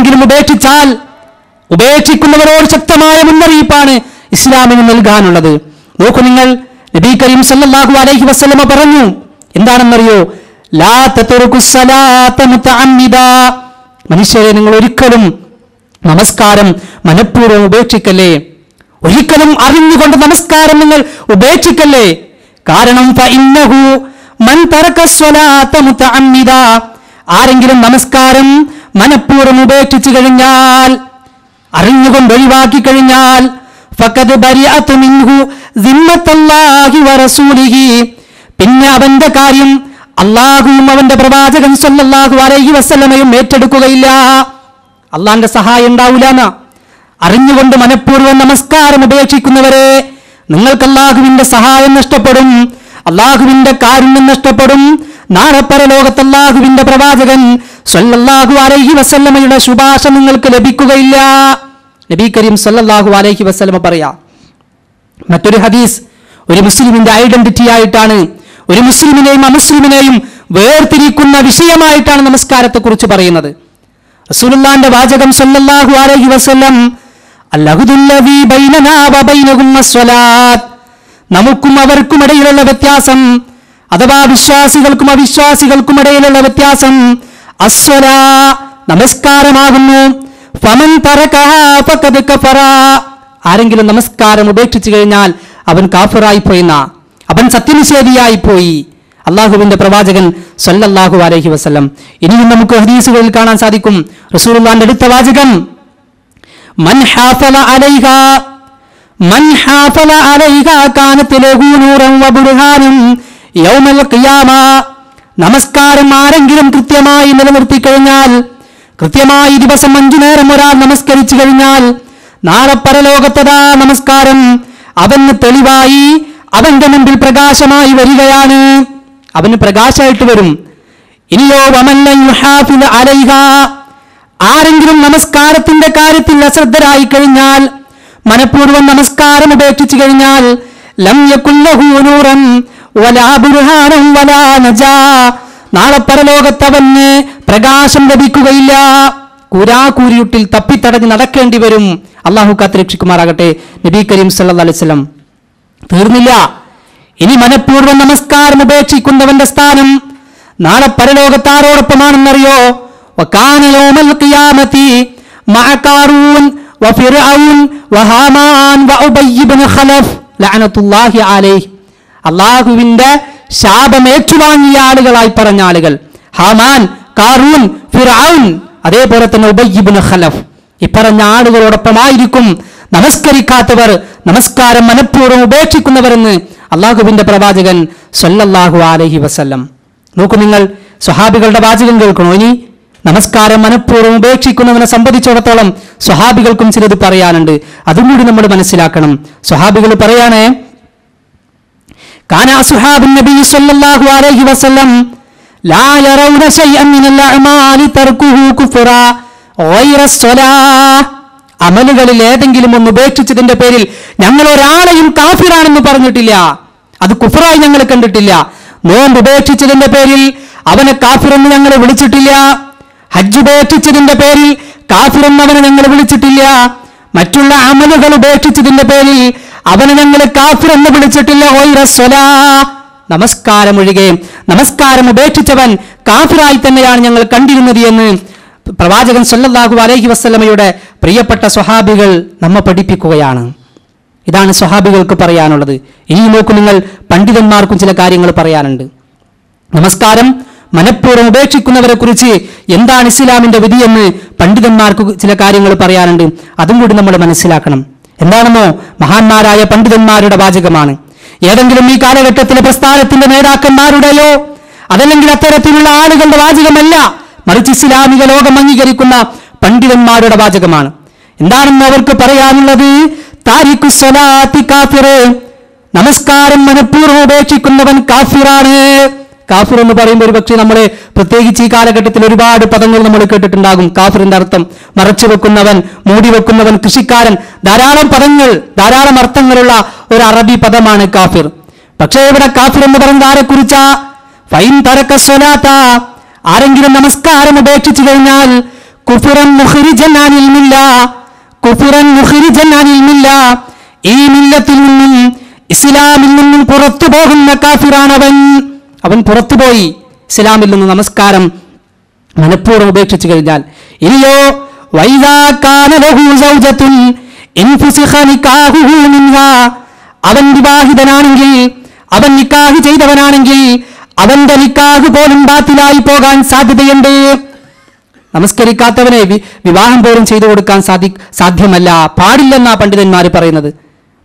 ആരെങ്കിലും ഉപേക്ഷിച്ചാൽ ഉപേക്ഷിക്കുന്നവരോട് ശക്തമായ മുന്നറിയിപ്പാണ് ഇസ്ലാമിന് നൽകാനുള്ളത്. നോക്കൂ നിങ്ങൾ നബി കരീം സല്ലല്ലാഹു അലൈഹി വസല്ലമ പറഞ്ഞു. എന്താണെന്നറിയോ? മനുഷ്യരെ നിങ്ങൾ ഒരിക്കലും നമസ്കാരം മനഃപൂർവം ഉപേക്ഷിക്കല്ലേ? ഒരിക്കലും അറിഞ്ഞുകൊണ്ട് നമസ്കാരം നിങ്ങൾ ഉപേക്ഷിക്കല്ലേ? കാരണം ആരെങ്കിലും നമസ്കാരം മനഃപൂർവം ഉപേക്ഷിച്ചു കഴിഞ്ഞാൽ അറിഞ്ഞുകൊണ്ട് ഒഴിവാക്കി കഴിഞ്ഞാൽ പിന്നെ അവന്റെ കാര്യം അള്ളാഹുവും അവന്റെ പ്രവാചകൻ സല്ലല്ലാഹു അലൈഹി വസ്ലമയും ഏറ്റെടുക്കുകയില്ല. അള്ളാന്റെ സഹായം ഉണ്ടാവില്ല അറിഞ്ഞുകൊണ്ട് മനഃപൂർവം നമസ്കാരം ഉപേക്ഷിക്കുന്നവരെ നിങ്ങൾക്ക് അള്ളാഹുവിന്റെ സഹായം നഷ്ടപ്പെടും അള്ളാഹുവിന്റെ കാരുണ്യം നഷ്ടപ്പെടും. നാളെ പരലോകത്ത് അള്ളാഹുവിന്റെ പ്രവാചകൻ സല്ലല്ലാഹു അലൈഹി വസല്ലമയുടെ ശുപാർശ നിങ്ങൾക്ക് ലഭിക്കുകയില്ല. നബി കരീം സല്ലല്ലാഹു അലൈഹി വസല്ലമ പറയാ മറ്റൊരു ഹദീസ് ഒരു മുസ്ലിമിന്റെ ഐഡന്റിറ്റി ആയിട്ടാണ് ഒരു മുസ്ലിമിനെയും അമുസ്ലിമിനെയും വേർതിരിക്കുന്ന വിഷയമായിട്ടാണ് നമസ്കാരത്തെക്കുറിച്ച് പറയുന്നത്. റസൂലുള്ളാന്റെ വാചകം സല്ലല്ലാഹു അലൈഹി വസല്ലം അല്ലഹുദുല്ലവി ബൈനനാ വബൈനഹും അസ്സലാത്ത് നമുക്കും അവർക്കും ഇടയിലുള്ള വ്യത്യാസം അഥവാ വിശ്വാസികൾക്കും അവിശ്വാസികൾക്കും ഇടയിലുള്ള വ്യത്യാസം അസ്വലാ നമസ്കാരമാകുന്നു. ആരെങ്കിലും നമസ്കാരം ഉപേക്ഷിച്ചു കഴിഞ്ഞാൽ അവൻ കാഫിറായി പോയിന്ന അവൻ സത്യനിഷേധിയായി പോയി അള്ളാഹുവിന്റെ പ്രവാചകൻ സല്ലല്ലാഹു അലൈഹി വസ്ലം ഇനിയും നമുക്ക് ഹദീസുകളിൽ കാണാൻ സാധിക്കും. റസൂലുള്ളാന്റെ അടുത്ത വാചകം മൻ ഹാഫല അലൈഹ മൻ ഹാഫല അലൈഹ യൗമൽ ഖിയാമ. നമസ്കാരം ആരെങ്കിലും കൃത്യമായി നിലനിർത്തി കഴിഞ്ഞാൽ കൃത്യമായി ദിവസം അഞ്ചു നേരം ഒരാൾ നമസ്കരിച്ചു കഴിഞ്ഞാൽ നാളെ പരലോകത്തതാ നമസ്കാരം. അവന് തെളിവായി അവന്റെ മുമ്പിൽ പ്രകാശമായി വരികയാണ്. അവന് പ്രകാശമായിട്ട് വരും. ഇനിയോ വമല്ല അലൈഹ. ആരെങ്കിലും നമസ്കാരത്തിന്റെ കാര്യത്തിൽ അശ്രദ്ധരായി കഴിഞ്ഞാൽ മനഃപൂർവം നമസ്കാരം ഉപേക്ഷിച്ചു കഴിഞ്ഞാൽ ലം നാളെ പരലോകത്തവന് പ്രകാശം ലഭിക്കുകയില്ല. കൂരാകൂരിയുട്ടിൽ തപ്പിത്തടഞ്ഞ് നടക്കേണ്ടി വരും. അള്ളാഹു കാത്തിരക്ഷിക്കുമാറാകട്ടെ നബി കരീം സല്ലാസ്ലം തീർന്നില്ല. ഇനി മനഃപൂർവം നമസ്കാരം ഉപേക്ഷിക്കുന്നവന്റെ സ്ഥാനം നാളെ പരലോകത്ത് ആരോടൊപ്പമാണെന്നറിയോ? ഖലഫ്. ലഅനത്തുല്ലാഹി അലൈഹി. അള്ളാഹുവിന്റെ ശാപം ഏറ്റുവാങ്ങിയ ആളുകളായി പറഞ്ഞ ആളുകൾ. ഹമാൻ കാറൂൻ ഫിറൌൻ അതേപോലെ തന്നെ ഉബയ്യിബിന് ഖലഫ്. ഇപ്പറഞ്ഞ ആളുകളോടൊപ്പമായിരിക്കും നമസ്കരിക്കാത്തവർ നമസ്കാരം മനഃപൂർവം ഉപേക്ഷിക്കുന്നവരെന്ന് അള്ളാഹുബിന്റെ പ്രവാചകൻ സൊല്ലാഹു അലഹി വസ്ല്ലം. നോക്കൂ നിങ്ങൾ സ്വഹാബികളുടെ വാചകം കേൾക്കണോ ഇനി? നമസ്കാരം മനഃപൂർവം ഉപേക്ഷിക്കുന്നവനെ സംബന്ധിച്ചിടത്തോളം സ്വഹാബികൾക്കും ചിലത് പറയാനുണ്ട്. അതും കൂടി നമ്മൾ മനസ്സിലാക്കണം. സ്വഹാബികൾ പറയാണേ കാന അസ്ഹാബ് സല്ലല്ലാഹു അലൈഹി വസല്ലം ലാ യറൗന ശൈഅൻ മിനൽ അഅമാലി തർക്കുഹു കുഫ്റ ഗൈറ സ്വലാഹ് അമലുകളിൽ ഏതെങ്കിലും ഒന്ന് ഉപേക്ഷിച്ചതിന്റെ പേരിൽ ഞങ്ങൾ ഒരാളെയും കാഫിറാണെന്ന് പറഞ്ഞിട്ടില്ല. അത് കുഫറായി ഞങ്ങൾ കണ്ടിട്ടില്ല. നോമ്പ് ഉപേക്ഷിച്ചതിന്റെ പേരിൽ അവനെ കാഫിറെന്ന് ഞങ്ങൾ വിളിച്ചിട്ടില്ല. ഹജ്ജ് ഉപേക്ഷിച്ചതിന്റെ പേരിൽ കാഫിറെന്ന് അവനെ ഞങ്ങൾ വിളിച്ചിട്ടില്ല. മറ്റുള്ള അമലുകൾ ഉപേക്ഷിച്ചതിന്റെ പേരിൽ അവനെ ഞങ്ങൾ കാഫിർ എന്ന് വിളിച്ചിട്ടില്ല. നമസ്കാരം ഒഴികെ നമസ്കാരം ഉപേക്ഷിച്ചവൻ കാഫിറായി തന്നെയാണ് ഞങ്ങൾ കണ്ടിരുന്നത് എന്ന് പ്രവാചകൻ സൊല്ലാഹു അലൈഹി വസല്ലമയുടെ പ്രിയപ്പെട്ട സ്വഹാബികൾ നമ്മെ പഠിപ്പിക്കുകയാണ്. ഇതാണ് സ്വഹാബികൾക്ക് പറയാനുള്ളത്. ഇനി നോക്കൂ നിങ്ങൾ പണ്ഡിതന്മാർക്കും ചില കാര്യങ്ങൾ പറയാനുണ്ട്. നമസ്കാരം മനഃപൂർവം ഉപേക്ഷിക്കുന്നവരെ കുറിച്ച് എന്താണ് ഇസ്ലാമിന്റെ വിധിയെന്ന് പണ്ഡിതന്മാർക്ക് ചില കാര്യങ്ങൾ പറയാനുണ്ട്. അതും കൂടി നമ്മൾ മനസ്സിലാക്കണം. എന്താണെന്നോ മഹാന്മാരായ പണ്ഡിതന്മാരുടെ വാചകമാണ്. ഏതെങ്കിലും ഈ കാലഘട്ടത്തിലെ പ്രസ്ഥാനത്തിന്റെ നേതാക്കന്മാരുടെയോ അതല്ലെങ്കിൽ അത്തരത്തിലുള്ള ആളുകളുടെ വാചകമല്ല മറിച്ച് ഇസ്ലാമിക ലോകം അംഗീകരിക്കുന്ന പണ്ഡിതന്മാരുടെ വാചകമാണ്. എന്താണെന്ന് അവർക്ക് പറയാനുള്ളത്? താരിഖു സ്വലാത്തി കാഫിറ്. നമസ്കാരം മനഃപൂർവം ഉപേക്ഷിക്കുന്നവൻ കാഫിറാണ്. കാഫിർ എന്ന് പറയുമ്പോൾ ഒരു പക്ഷേ നമ്മളെ പ്രത്യേകിച്ച് ഈ കാലഘട്ടത്തിൽ ഒരുപാട് പദങ്ങൾ നമ്മൾ കേട്ടിട്ടുണ്ടാകും. കാഫിറിന്റെ അർത്ഥം മറച്ചു വെക്കുന്നവൻ മൂടി വെക്കുന്നവൻ കൃഷിക്കാരൻ. ധാരാളം പദങ്ങൾ ധാരാളം അർത്ഥങ്ങളുള്ള ഒരു അറബി പദമാണ് കാഫിർ. പക്ഷേ ഇവിടെ കാഫിർ എന്ന് പറയുന്നത് ആരെ കുറിച്ചാ? ഫൈൻ തരക്ക സ്വലാത്ത. ആരെങ്കിലും നമസ്കാരം ഉപേക്ഷിച്ചു കഴിഞ്ഞാൽ കുഫുറൻ മുഖരിജൻ അനിൽ മില്ല. കുഫുറൻ മുഖരിജൻ ഈ മില്ലത്തിൽ നിന്നും ഇസ്ലാമിൽ നിന്നും പുറത്തു പോകുന്ന കാഫിറാണവൻ. അവൻ പുറത്തുപോയി ഇസ്ലാമിൽ നിന്ന് നമസ്കാരം മനഃപൂർവം ഉപേക്ഷിച്ചു കഴിഞ്ഞാൽ ഇനിയോ അവൻ വിവാഹിതനാണെങ്കിൽ അവൻ നിക്കാഹ് ചെയ്തവനാണെങ്കിൽ അവന്റെ നിക്കാഹ് പോലും ബാത്തിലായി പോകാൻ സാധ്യതയുണ്ട്. നമസ്കരിക്കാത്തവനെ വിവാഹം പോലും ചെയ്തു കൊടുക്കാൻ സാധി സാധ്യമല്ല. പാടില്ലെന്നാ പണ്ഡിതന്മാർ പറയുന്നത്.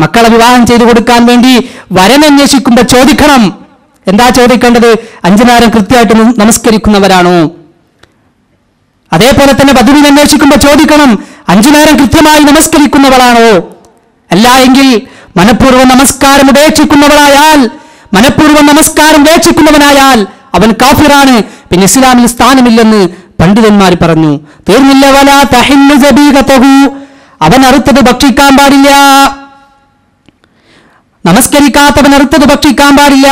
മക്കളെ വിവാഹം ചെയ്തു കൊടുക്കാൻ വേണ്ടി വരനന്വേഷിക്കുമ്പോൾ ചോദിക്കണം. എന്താ ചോദിക്കേണ്ടത്? അഞ്ചു കൃത്യമായിട്ട് നമസ്കരിക്കുന്നവരാണോ? അതേപോലെ തന്നെ പദ്ധതി അന്വേഷിക്കുമ്പോൾ ചോദിക്കണം അഞ്ചു കൃത്യമായി നമസ്കരിക്കുന്നവളാണോ? അല്ല എങ്കിൽ മനഃപൂർവം നമസ്കാരം ഉപേക്ഷിക്കുന്നവളായാൽ മനഃപൂർവം നമസ്കാരം ഉപേക്ഷിക്കുന്നവനായാൽ അവൻ കാഫിറാണ്. പിന്നെ ഇസ്ലാമിൽ സ്ഥാനമില്ലെന്ന് പണ്ഡിതന്മാർ പറഞ്ഞു. തീർന്നില്ല വല തഹിന്നു. അവൻ അറുത്തത് ഭക്ഷിക്കാൻ പാടില്ല. നമസ്കരിക്കാത്തവൻ അറുത്തത് ഭക്ഷിക്കാൻ പാടില്ല.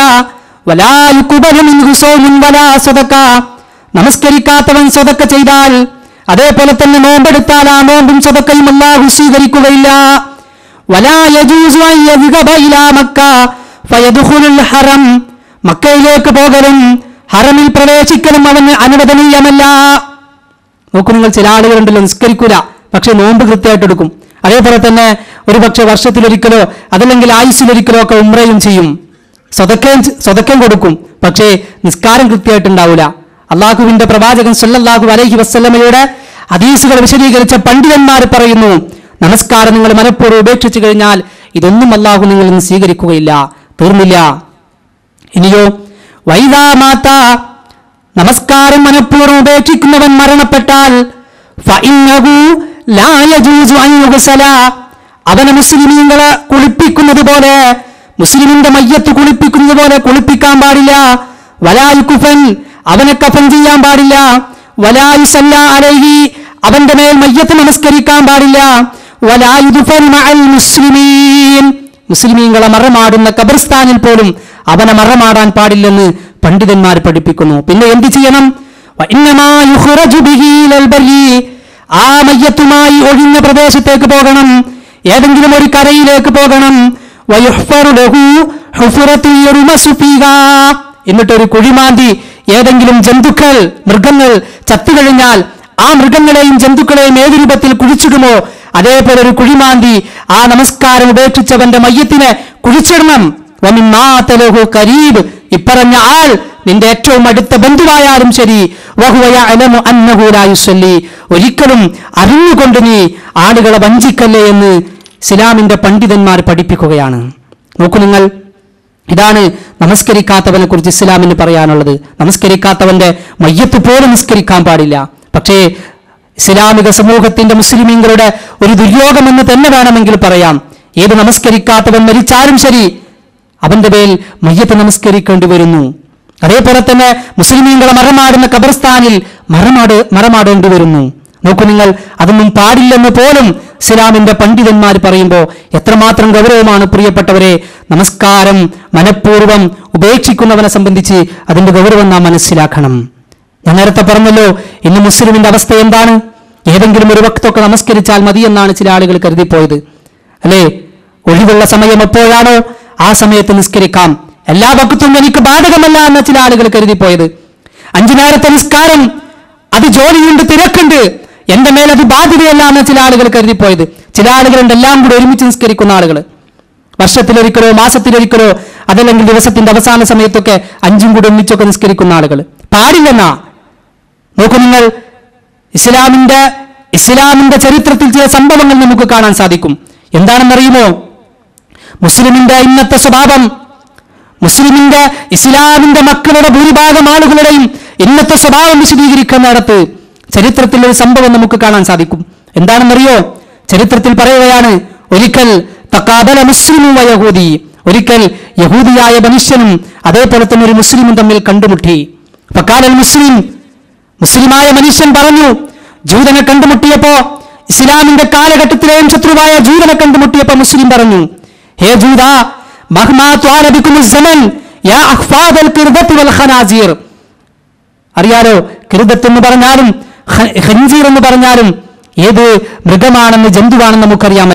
നമസ്കരിക്കാത്തവൻ സ്വതക്ക ചെയ്താൽ അതേപോലെ തന്നെ നോമ്പെടുത്താൽ ആ നോമ്പും സ്വതക്കയും അല്ലാഹു സ്വീകരിക്കുകയില്ല. മക്കയിലേക്ക് പോകലും ഹറമിൽ പ്രവേശിക്കലും അവന് അനുവദനീയമല്ല. നോക്കൂ നിങ്ങൾ ചില ആളുകളുണ്ടല്ലോ നിസ്കരിക്കൂല പക്ഷെ നോമ്പ് കൃത്യമായിട്ട് എടുക്കും. അതേപോലെ തന്നെ ഒരുപക്ഷെ വർഷത്തിലൊരിക്കലോ അതല്ലെങ്കിൽ ആയുസ്സിലൊരിക്കലോ ഒക്കെ ഉമ്രയും ചെയ്യും. സ്വതക്കയും സ്വതക്കം കൊടുക്കും. പക്ഷേ നിസ്കാരം കൃത്യമായിട്ടുണ്ടാവില്ല അള്ളാഹുവിന്റെ പ്രവാചകൻ സല്ലല്ലാഹു അലൈഹി വസ്ലമയോട് ഹദീസുകൾ വിശദീകരിച്ച പണ്ഡിതന്മാർ പറയുന്നു നമസ്കാരം നിങ്ങൾ മനഃപൂർവം ഉപേക്ഷിച്ചു കഴിഞ്ഞാൽ ഇതൊന്നും അള്ളാഹു നിങ്ങളിൽ നിന്ന് സ്വീകരിക്കുകയില്ല. തീർന്നില്ല. ഇനിയോ വൈദാ മാത നമസ്കാരം മനഃപൂർവം ഉപേക്ഷിക്കുന്നവൻ മരണപ്പെട്ടാൽ. അവനെ മുസ്ലിമീങ്ങളെ കുളിപ്പിക്കുന്നത് പോലെ മുസ്ലിമിന്റെ മയ്യത്ത് കുളിപ്പിക്കുന്നത് പോലെ കുളിപ്പിക്കാൻ പാടില്ല. വലായു കുഫൻ അവനെ കഫൻ ചെയ്യാൻ പാടില്ല. വലായു സല്ല അലൈഹി അവന്റെ മേൽ മയ്യത്ത് നമസ്കരിക്കാൻ പാടില്ല. വലായുദുഫൻ മുസ്ലിമീൻ. മുസ്ലിമീങ്ങളെ മറമാടുന്ന കബർസ്ഥാനിൽ പോലും അവനെ മറമാടാൻ പാടില്ലെന്ന് പണ്ഡിതന്മാർ പഠിപ്പിക്കുന്നു. പിന്നെ എന്ത് ചെയ്യണം. ആ മയ്യത്തുമായി ഒഴിഞ്ഞ പ്രദേശത്തേക്ക് പോകണം. ഏതെങ്കിലും ഒരു കരയിലേക്ക് പോകണം. ഫീഹാ. എന്നിട്ടൊരു കുഴിമാന്തി ഏതെങ്കിലും ജന്തുക്കൾ മൃഗങ്ങൾ ചത്തുകഴിഞ്ഞാൽ ആ മൃഗങ്ങളെയും ജന്തുക്കളെയും ഏത് രൂപത്തിൽ കുഴിച്ചിടുമോ അതേപോലെ ഒരു കുഴിമാന്തി ആ നമസ്കാരം ഉപേക്ഷിച്ചവന്റെ മയ്യത്തിനെ കുഴിച്ചിടണം. കരീബ്. ഇപ്പറഞ്ഞ ആൾ നിന്റെ ഏറ്റവും അടുത്ത ബന്ധുവായാലും ശരി. ഒരിക്കലും അറിഞ്ഞുകൊണ്ട് നീ ആളുകളെ വഞ്ചിക്കല്ലേ എന്ന് ഇസ്ലാമിന്റെ പണ്ഡിതന്മാർ പഠിപ്പിക്കുകയാണ്. നോക്കൂ നിങ്ങൾ ഇതാണ് നമസ്കരിക്കാത്തവനെ കുറിച്ച് ഇസ്ലാമിന് പറയാനുള്ളത്. നമസ്കരിക്കാത്തവന്റെ മയ്യത്ത് പോലും നിസ്കരിക്കാൻ പാടില്ല. പക്ഷേ ഇസ്ലാമിക സമൂഹത്തിന്റെ മുസ്ലിമീങ്ങളുടെ ഒരു ദുര്യോഗമെന്ന് തന്നെ വേണമെങ്കിൽ പറയാം. ഏത് നമസ്കരിക്കാത്തവൻ മരിച്ചാലും ശരി അവന്റെ പേരിൽ മയ്യത്ത് നമസ്കരിക്കേണ്ടി വരുന്നു. അതേപോലെ തന്നെ മുസ്ലിമീങ്ങളെ മറമാടുന്ന ഖബർസ്ഥാനിൽ മറമാട് മറമാടേണ്ടി വരുന്നു. നോക്കൂ നിങ്ങൾ അതൊന്നും പാടില്ലെന്ന് പോലും ഇസ്ലാമിന്റെ പണ്ഡിതന്മാർ പറയുമ്പോൾ എത്രമാത്രം ഗൗരവമാണ് പ്രിയപ്പെട്ടവരെ. നമസ്കാരം മനഃപൂർവം ഉപേക്ഷിക്കുന്നവനെ സംബന്ധിച്ച് അതിന്റെ ഗൗരവം നാം മനസ്സിലാക്കണം. ഞാൻ നേരത്തെ പറഞ്ഞല്ലോ ഇന്ന് മുസ്ലിമിന്റെ അവസ്ഥ എന്താണ്? ഏതെങ്കിലും ഒരു വക്തൊക്കെ നമസ്കരിച്ചാൽ മതി എന്നാണ് ചില ആളുകൾ കരുതിപ്പോയത്. അല്ലേ? ഒഴിവുള്ള സമയം എപ്പോഴാണോ ആ സമയത്ത് നിസ്കരിക്കാം. എല്ലാ വക്തും എനിക്ക് ബാധകമല്ല എന്ന ചില ആളുകൾ കരുതിപ്പോയത്. അഞ്ചു നേരത്തെ നിസ്കാരം അത് ജോലിയുണ്ട് തിരക്കുണ്ട്. എന്റെ മേൽ അത് ബാധ്യതയല്ല എന്ന് ചില ആളുകൾ കരുതിപ്പോയത്. ചില ആളുകളുണ്ട് എല്ലാം കൂടി ഒരുമിച്ച് നിസ്കരിക്കുന്ന ആളുകൾ. വർഷത്തിലൊരിക്കലോ മാസത്തിലൊരിക്കലോ അതല്ലെങ്കിൽ ദിവസത്തിന്റെ അവസാന സമയത്തൊക്കെ അഞ്ചും കൂടി ഒന്നിച്ചൊക്കെ നിസ്കരിക്കുന്ന ആളുകൾ. പാടില്ലെന്നാ? നോക്കൂ നിങ്ങൾ. ഇസ്ലാമിന്റെ ഇസ്ലാമിന്റെ ചരിത്രത്തിൽ ചില സംഭവങ്ങൾ നമുക്ക് കാണാൻ സാധിക്കും. എന്താണെന്നറിയുമോ? മുസ്ലിമിന്റെ ഇന്നത്തെ സ്വഭാവം. മുസ്ലിമിന്റെ ഇസ്ലാമിന്റെ മക്കളുടെ ഭൂരിഭാഗം ആളുകളുടെയും ഇന്നത്തെ സ്വഭാവം വിശദീകരിക്കുന്നിടത്ത് ചരിത്രത്തിൽ ഒരു സംഭവം നമുക്ക് കാണാൻ സാധിക്കും. എന്താണെന്നറിയോ? ചരിത്രത്തിൽ പറയുകയാണ് ഒരിക്കൽ തക്കാബല മുസ്ലിമും യഹൂദി ഒരിക്കൽ യഹൂദിയായ മനുഷ്യനും അതേപോലെ തന്നെ ഒരു മുസ്ലിമും തമ്മിൽ കണ്ടുമുട്ടി. പക്കാലൽ മുസ്ലിം മുസ്ലിമായ മനുഷ്യൻ പറഞ്ഞു ജൂതനെ കണ്ടുമുട്ടിയപ്പോ ഇസ്ലാമിന്റെ കാലഘട്ടത്തിലെ ശത്രുവായ ജൂതനെ കണ്ടുമുട്ടിയപ്പോ മുസ്ലിം പറഞ്ഞു ഹേ ജൂത അറിയാലോ കിരുദത്ത് എന്ന് പറഞ്ഞാലും ഖൻസീർ എന്ന് പറഞ്ഞാലും ഏത് മൃഗമാണെന്ന് ജന്തുവാണെന്ന് നമുക്കറിയാം